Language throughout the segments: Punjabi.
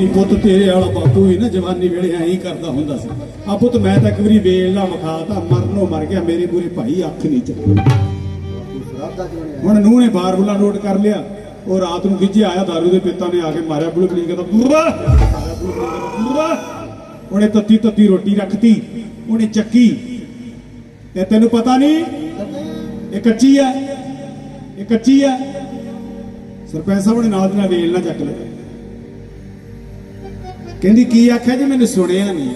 ਨੀ ਪੁੱਤ ਤੇਰੇ ਵਾਲਾ ਬਾਪੂ ਹੀ ਨਾ ਜਵਾਨੀ ਵੇਲੇ ਐਂ ਕਰਦਾ ਹੁੰਦਾ ਸੀ। ਆ ਪੁੱਤ ਮੈਂ ਤਾਂ ਇੱਕ ਵਾਰੀ ਵੇਲ ਨਾ ਵਿਖਾਤਾ ਮਰਨੋਂ ਮਰ ਗਿਆ, ਮੇਰੇ ਪੂਰੇ ਭਾਈ ਅੱਖ ਨਹੀਂ ਚੱਕੀ ਹੁਣ ਨੂੰਹ ਨੇ ਬਾਰ ਬੁਲਾ ਨੋਟ ਕਰ ਲਿਆ। ਉਹ ਰਾਤ ਨੂੰ ਗਿੱਜੇ ਆਇਆ, ਦਾਰੂ ਦੇ ਪਿੱਤਾ ਨੇ ਆ ਕੇ ਮਾਰਿਆ ਬੁਲ ਬਲੀ ਕਹਿੰਦਾ ਬੁਰਾ ਉਹਨੇ ਤੱਤੀ ਤੱਤੀ ਰੋਟੀ ਰੱਖਤੀ, ਉਹਨੇ ਚੱਕੀ। ਇਹ ਤੈਨੂੰ ਪਤਾ ਨਹੀਂ? ਇਹ ਕੱਚੀ ਆ ਇਹ ਕੱਚੀ ਆ ਸਰਪੰਚ ਸਾਹਿਬ ਨੇ ਨਾਲ ਦੀ ਨਾਲ ਵੇਲ ਨਾ ਚੱਕ ਲਿਆ। ਕਹਿੰਦੀ, ਕੀ ਆਖਿਆ ਜੀ? ਮੈਨੂੰ ਸੁਣਿਆ ਨਹੀਂ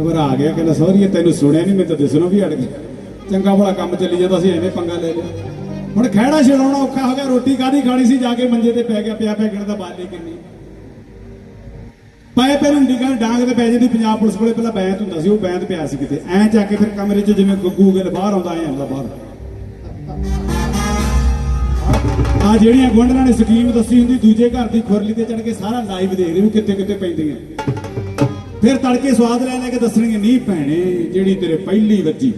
ਘਬਰਾ ਗਿਆ, ਕਹਿੰਦਾ, ਸੌਰੀ ਤੈਨੂੰ ਸੁਣਿਆ ਨਹੀਂ ਮੈਨੂੰ ਤਾਂ ਦਿਸਣੋਂ ਵੀ ਅੜ ਗਿਆ। ਚੰਗਾ ਭਲਾ ਕੰਮ ਚੱਲੀ ਜਾਂਦਾ ਸੀ, ਐਵੇਂ ਪੰਗਾ ਲੈ ਲਿਆ। ਹੁਣ ਖਹਿੜਾ ਛਡਾਉਣਾ ਔਖਾ ਹੋ ਗਿਆ, ਰੋਟੀ ਕਾਦੀ ਖਾਣੀ ਸੀ? ਜਾ ਕੇ ਮੰਜੇ ਤੇ ਪੈ ਗਿਆ, ਪਿਆ ਪਿਆ ਗਿਣ ਦਾ ਬਾਲੇ ਕਿੰਨੀ। ਪਏ ਪੈ ਨੂੰ ਡਿਗਾਂ ਡਾਂਗ ਤੇ ਪੈ ਜਾਂਦੀ, ਪੰਜਾਬ ਪੁਲਿਸ ਕੋਲੇ ਪਹਿਲਾਂ ਬੈਂਤ ਹੁੰਦਾ ਸੀ, ਉਹ ਬੈਂਤ ਪਿਆ ਸੀ ਕਿਤੇ। ਐਂ ਜਾ ਕੇ ਫਿਰ ਕਮਰੇ 'ਚ ਜਿਵੇਂ ਗੁੱਗੂ ਗਿਲ ਬਾਹਰ ਆਉਂਦਾ, ਐਂ ਆਉਂਦਾ ਬਾਹਰ। ਆ ਜਿਹੜੀਆਂ ਗੁਆਂਢਣਾਂ ਨੇ ਸਕੀਮ ਦੱਸੀ ਹੁੰਦੀ, ਦੂਜੇ ਘਰ ਦੀ ਖੁਰਲੀ ਤੇ ਚੜ ਕੇ ਸਾਰਾ ਲਾਈਵ ਦੇਖਦੇ ਵੀ ਕਿੱਥੇ ਕਿੱਥੇ ਪੈਂਦੀਆਂ। ਫਿਰ ਤੜਕੇ ਸਵਾਦ ਲੈ ਲੈ ਕੇ ਦੱਸਣਗੇ, ਨਹੀਂ ਭੈਣੇ, ਜਿਹੜੀ ਤੇਰੇ ਪਹਿਲੀ ਵੱਜੀ।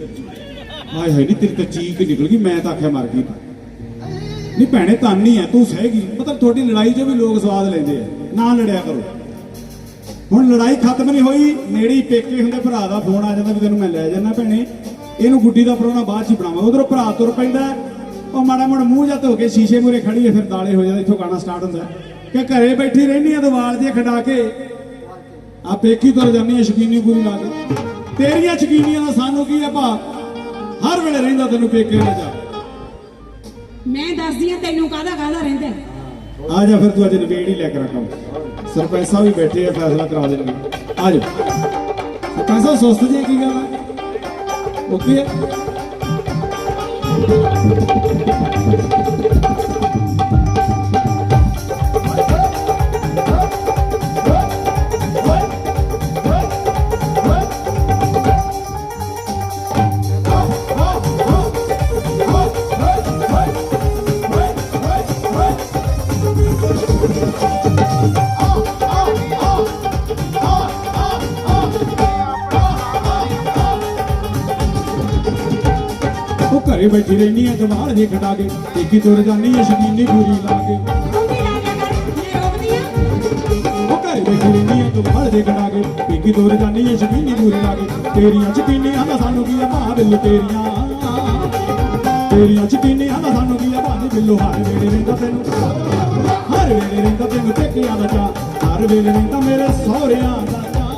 ਹਾਏ ਹਾਏ, ਨਹੀਂ ਤੇਰੀ ਤਾਂ ਚੀਕ ਨਿਕਲ ਗਈ, ਮੈਂ ਤਾਂ ਆਖਿਆ ਮਰ ਗਈ ਤੂੰ। ਨਹੀਂ ਭੈਣੇ, ਤਾਂ ਨਹੀਂ ਹੈ, ਤੂੰ ਸਹਿਗੀ ਮਤਲਬ ਤੁਹਾਡੀ ਲੜਾਈ 'ਚ ਵੀ ਲੋਕ ਸਵਾਦ ਲੈਂਦੇ ਆ, ਨਾ ਲੜਿਆ ਕਰੋ। ਹੁਣ ਲੜਾਈ ਖਤਮ ਨਹੀਂ ਹੋਈ, ਨੇੜੇ ਹੀ ਪੇਕੇ ਹੁੰਦੇ ਭਰਾ ਦਾ ਫੋਨ ਆ ਜਾਂਦਾ ਵੀ ਤੈਨੂੰ ਮੈਂ ਲੈ ਜਾਣਾ ਭੈਣੇ, ਇਹਨੂੰ ਗੁੱਡੀ ਦਾ ਪਰੋਣਾ ਬਾਅਦ ਚ ਬਣਾਵਾਂ ਉਧਰੋਂ ਭਰਾ ਤੁਰ ਪੈਂਦਾ ਉਹ ਮਾੜਾ ਮਾੜਾ ਮੂੰਹ ਜਾ ਧੋ ਕੇ ਸ਼ੀਸ਼ੇ ਮੂਰੇ ਖੜੀ ਹੈ ਫਿਰ ਦਾਲੇ ਹੋ ਜਾਂਦਾ ਇੱਥੋਂ ਗਾਣਾ ਸਟਾਰਟ ਹੁੰਦਾ। ਕਿ ਘਰੇ ਬੈਠੀ ਰਹਿੰਦੀ ਆ ਦਿਵਾਲ ਜੇ ਖੜਾ ਕੇ। ਆ ਪੇਕੀ ਤੁਰ ਜਾਂਦੀ ਆ ਸ਼ਕੀਨੀ ਪੂਰੀ ਲਾ ਕੇ ਤੇਰੀਆਂ ਸ਼ਕੀਨੀਆਂ ਦਾ ਸਾਨੂੰ ਕੀ ਆ ਭਾ ਹਰ ਵੇਲੇ ਰਹਿੰਦਾ ਤੈਨੂੰ ਪੇਕੇ ਨਾ ਜਾ। ਮੈਂ ਦੱਸਦੀ ਆ ਤੈਨੂੰ ਕਾਹਦਾ ਕਾਹਦਾ ਰਹਿੰਦਾ? ਆ ਜਾ ਫਿਰ ਤੂੰ ਅੱਜ ਨਵੇੜ ਹੀ ਲੈ ਕੇ ਰੱਖਾਂ ਸਰਪੰਚ ਸਾਹਿਬ ਵੀ ਬੈਠੇ ਆ ਫੈਸਲਾ ਕਰਾ ਦੇਣਗੇ। ਆ ਜਾ। ਸਰਪੰਚ ਸਾਹਿਬ ਸੁਸਤ ਜੇ ਕੀ ਗੱਲ ਆ? Okay Thank you. ਉਹ ਘਰੇ ਬੈਠੀ ਰਹਿੰਦੀ ਆ ਦਿਮਾਗ ਜੇ ਖਟਾ ਕੇ। ਪੇਕੀ ਤੁਰ ਜਾਂਦੀ ਆ ਸ਼ਕੀਨੀ ਪੂਰੀ ਲਾ ਕੇ। ਉਹ ਘਰੇ ਬੈਠੀ ਰਹਿੰਦੀ ਆ ਦਿਮਾਗ ਜੇ ਖਟਾ ਕੇ। ਪੇਕੀ ਤੁਰ ਜਾਂਦੀ ਆ ਸ਼ਕੀਨੀ ਪੂਰੀ ਲਾ ਕੇ। ਤੇਰੀਆਂ ਸ਼ਕੀਨੀਆਂ ਦਾ ਸਾਨੂੰ ਕੀ ਆ ਭਾ ਬਿੱਲੋ ਤੇਰੀਆਂ। ਤੇਰੀਆਂ ਸ਼ਕੀਨੀਆਂ ਦਾ ਸਾਨੂੰ ਕੀ ਆ ਬਿੱਲੋ ਹਰ ਵੇਲੇ ਰਹਿੰਦਾ ਤੈਨੂੰ। ਹਰ ਵੇਲੇ ਰਹਿੰਦਾ ਤੈਨੂੰ ਦਾ ਚਾ ਹਰ ਵੇਲੇ ਰਹਿੰਦਾ ਮੇਰੇ ਸਹੁਰਿਆਂ ਦਾ ਚਾਅ।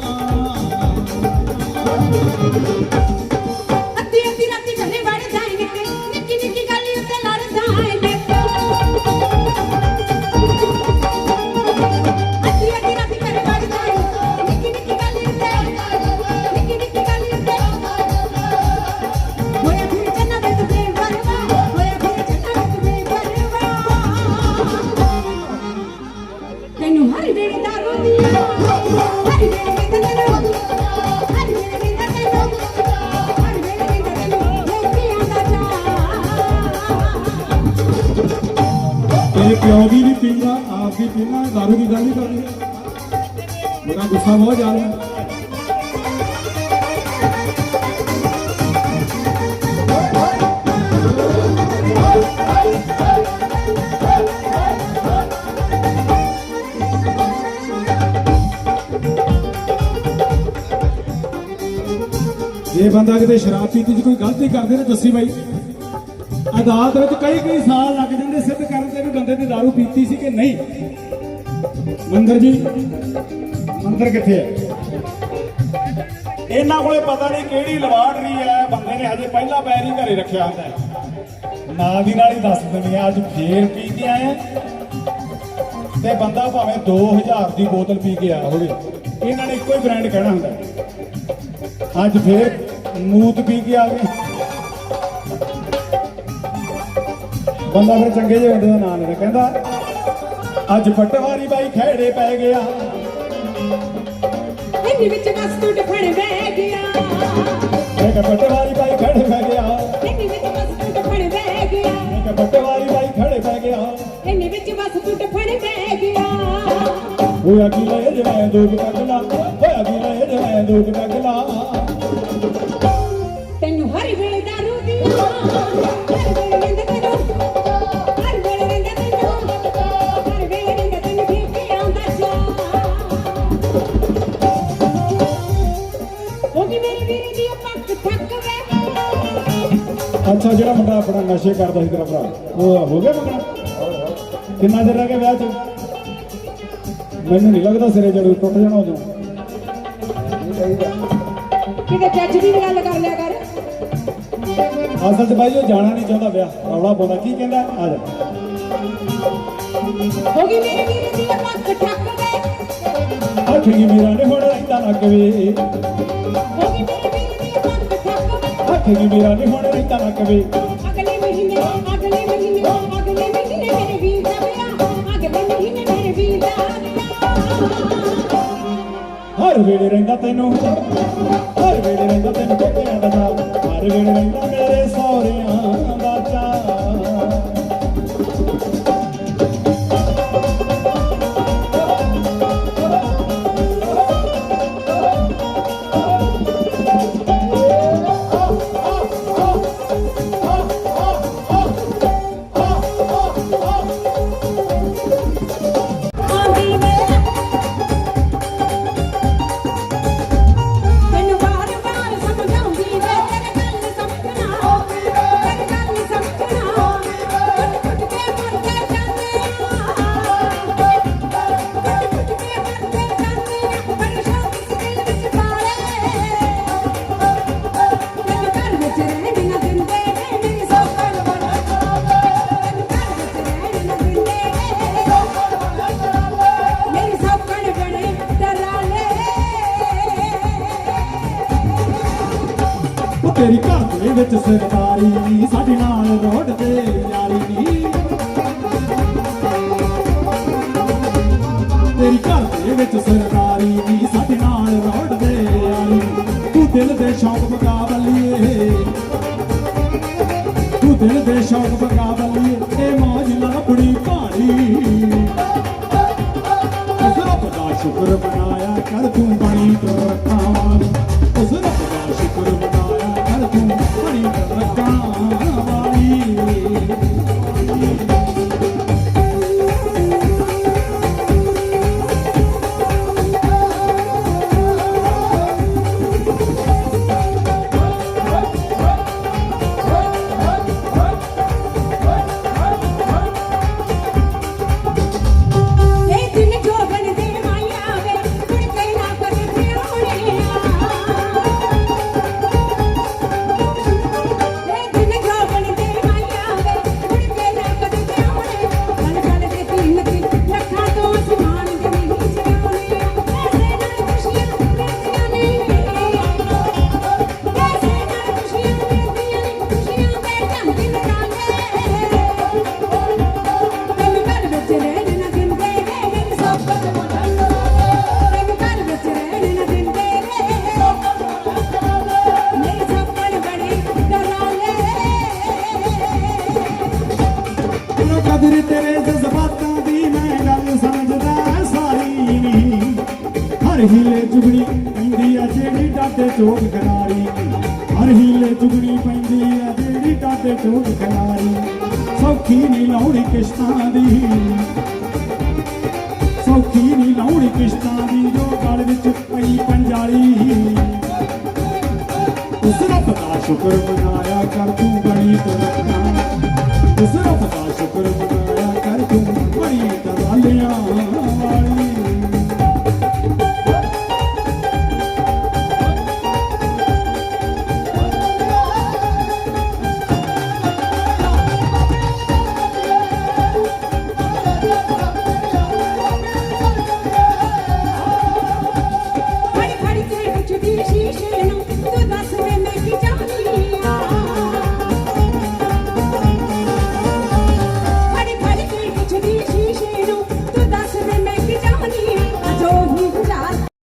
ਗੁੱਸਾ ਬਹੁਤ ਜ਼ਿਆਦਾ। ਜੇ ਬੰਦਾ ਕਿਤੇ ਸ਼ਰਾਬ ਪੀਤੀ 'ਚ ਕੋਈ ਗਲਤੀ ਕਰਦੇ ਨੇ ਦੱਸੀ ਬਾਈ। ਅਦਾਲਤ ਵਿੱਚ ਕਈ ਕਈ ਸਾਲ ਲੱਗ ਜਾਂਦੇ ਸਿੱਧ ਕਰਨ ਤੇ ਵੀ ਬੰਦੇ ਨੇ दारू ਪੀਤੀ ਸੀ ਕਿ ਨਹੀਂ। ਮੰਦਰ ਜੀ ਅੰਦਰ ਕਿੱਥੇ ਹੈ? ਇਹਨਾਂ ਕੋਲੇ ਪਤਾ ਨਹੀਂ ਕਿਹੜੀ ਲਵਾਟਰੀ ਹੈ, ਬੰਦੇ ਨੇ ਹਜੇ ਪਹਿਲਾ ਪੈਰ ਹੀ ਘਰੇ ਰੱਖਿਆ ਹੁੰਦਾ ਹੈ। ਨਾਲ ਦੀ ਨਾਲ ਹੀ ਦੱਸ ਦਿੰਦੇ ਆ ਅੱਜ ਫੇਰ ਪੀ ਕੇ ਆਇਆ ਤੇ ਬੰਦਾ ਭਾਵੇਂ 2000 ਦੀ ਬੋਤਲ ਪੀ ਕੇ ਆਇਆ ਹੋਵੇ, ਇਹਨਾਂ ਨੇ ਇੱਕੋ ਹੀ ਬ੍ਰਾਂਡ ਕਹਿਣਾ ਹੁੰਦਾ ਅੱਜ ਫੇਰ ਮੂਤ ਪੀ ਕੇ ਆ ਗਏ ਬੰਦਾ ਫਿਰ ਚੰਗੇ ਜਿਹੇ ਹੁੰਦੇ ਦਾ ਨਾਮ ਲੈਂਦਾ ਕਹਿੰਦਾ, ਅੱਜ ਪਟਵਾਰੀ ਬਾਈ ਖੇੜੇ ਪੈ ਗਿਆ। ਇੰਨੀ ਵਿੱਚ ਬਸ ਤੂੰ ਬਹਿ ਗਿਆ। ਇੱਕ ਪਟਵਾਰੀ ਬਾਈ ਖੇੜੇ ਪੈ ਗਿਆ। ਇੰਨੀ ਵਿੱਚ ਬਸ ਤੂੰ ਬਹਿ ਗਿਆ। ਇੱਕ ਪਟਵਾਰੀ ਬਾਈ ਖੇੜੇ ਪੈ ਗਿਆ। ਇੰਨੀ ਵਿੱਚ ਬਸ ਤੂੰ ਟਫੜ ਬਹਿ ਗਿਆ। ਹੋਇਆ ਕੀ ਲੈ ਜਵਾਂ ਦੋਗ ਪਗਲਾ ਹੋਇਆ ਕੀ ਲੈ ਜਵਾਂ ਦੋਗ ਪਗਲਾ ਤੈਨੂੰ ਅੱਛਾ ਜਿਹੜਾ ਮੁੰਡਾ ਆਪਣਾ ਨਸ਼ੇ ਕਰਦਾ ਸੀ ਤੇਰਾ ਭਰਾ ਉਹ ਹੋ ਗਿਆ ਮੁੰਡਾ? ਕਿੰਨਾ ਚਿਰ ਰਹਿ ਗਿਆ ਵਿਆਹ 'ਚ? ਮੈਨੂੰ ਨਹੀਂ ਲੱਗਦਾ ਸਿਰੇ ਜਦੋਂ ਟੁੱਟ ਜਾਣਾ ਉਦੋਂ ਕਿਤੇ ਜੱਜ ਦੀ ਗੱਲ ਕਰ ਲਿਆ ਕਰ। ਅਸਲ 'ਚ ਬਾਈ ਉਹ ਜਾਣਾ ਨਹੀਂ ਚਾਹੁੰਦਾ ਵਿਆਹ। ਰੌਲਾ ਬੋਲਦਾ ਕੀ ਕਹਿੰਦਾ? ਆ ਜਾ। ਹੋ ਗਈ ਮੇਰੀ ਵੀਰ ਦੀ ਪੱਕ ਠੱਕ ਦੇ ਅੱਖ ਮੇਰਾ ਨੇ ਹੁਣ ਰਹਿੰਦਾ ਲੱਗ ਗਈ ਮੇਰੇ ਵੀਰ ਦੀ ਪੱਕ ਠੱਕ ਦੇ ਅੱਖ ਕੀ ਮੇਰਾ ਨੇ ਹੁਣ ਰਹਿੰਦਾ ਲੱਗ ਵੇ ਅਗਲੇ ਮਹੀਨੇ ਅਗਲੇ ਮਹੀਨੇ ਅਗਲੇ ਮਹੀਨੇ ਮੇਰੇ ਵੀਰ ਦਾ ਵਿਆਹ। ਅਗਲੇ ਮਹੀਨੇ ਮੇਰੇ ਵੀਰ ਦਾ ਹਰ ਵੇਲੇ ਰਹਿੰਦਾ ਤੈਨੂੰ। ਹਰ ਵੇਲੇ ਰਹਿੰਦਾ ਤੈਨੂੰ ਕੋਕਿਆਂ ਦਾ ਹਰ ਵੇਲੇ ਰਹਿੰਦਾ ਮੇਰੇ ਸਹੁਰਿਆਂ ਤੇਰੀ ਘਰ ਦੇ ਵਿੱਚ ਸਰਕਾਰੀ ਨੀ, ਸਾਡੇ ਨਾਲ ਰੋਡ ਤੇ ਯਾਰੀ ਨੀ। ਤੇਰੀ ਘਰ ਦੇ ਵਿੱਚ ਸਰਕਾਰੀ ਨੀ, ਸਾਡੇ ਨਾਲ ਰੋਡ ਤੇ ਯਾਰੀ ਤੂੰ ਦਿਲ ਦੇ ਸ਼ੌਕ ਬਗਾ ਬੱਲੀਏ। ਤੂੰ ਦਿਲ ਦੇ ਸ਼ੌਕ ਬਗਾ ਬੱਲੀਏ, ਇਹ ਮੌਜ ਲੱਭੜੀ ਭਾਰੀ ਉਸ ਰੱਬ ਦਾ ਸ਼ੁਕਰ ਮਨਾਇਆ ਹੀਲੇ ਚੁਗਣੀ ਪੈਂਦੀ ਆ ਜਿਹੜੀ ਡਾਡੇ ਚੋਕ ਖਿਲਾਰੀ ਹਰ ਹੀਲੇ ਚੁਗਣੀ ਪੈਂਦੀ ਆ ਜਿਹੜੀ ਡਾਡੇ ਚੋਕ ਖਿਲਾਰੀ ਸੌਖੀ ਨਹੀਂ ਲਾਉਣੀ ਕਿਸ਼ਤਾਂ ਦੀ। ਸੌਖੀ ਨਹੀਂ ਲਾਉਣੀ ਕਿਸ਼ਤਾਂ ਦੀ, ਜੋ ਗਲ ਵਿੱਚ ਪਈ ਪੰਜਾਲੀ। ਉਸ ਰੱਬ ਦਾ ਸ਼ੁਕਰ ਮਨਾਇਆ ਕਰ ਤੂੰ ਬਣੀ ਤਰੱਕਾ ਉਸ ਰੱਬ ਦਾ ਸ਼ੁਕਰ ਮਨਾਇਆ ਕਰ ਤੂੰ ਬਣੀ ਤਰੱਕਾ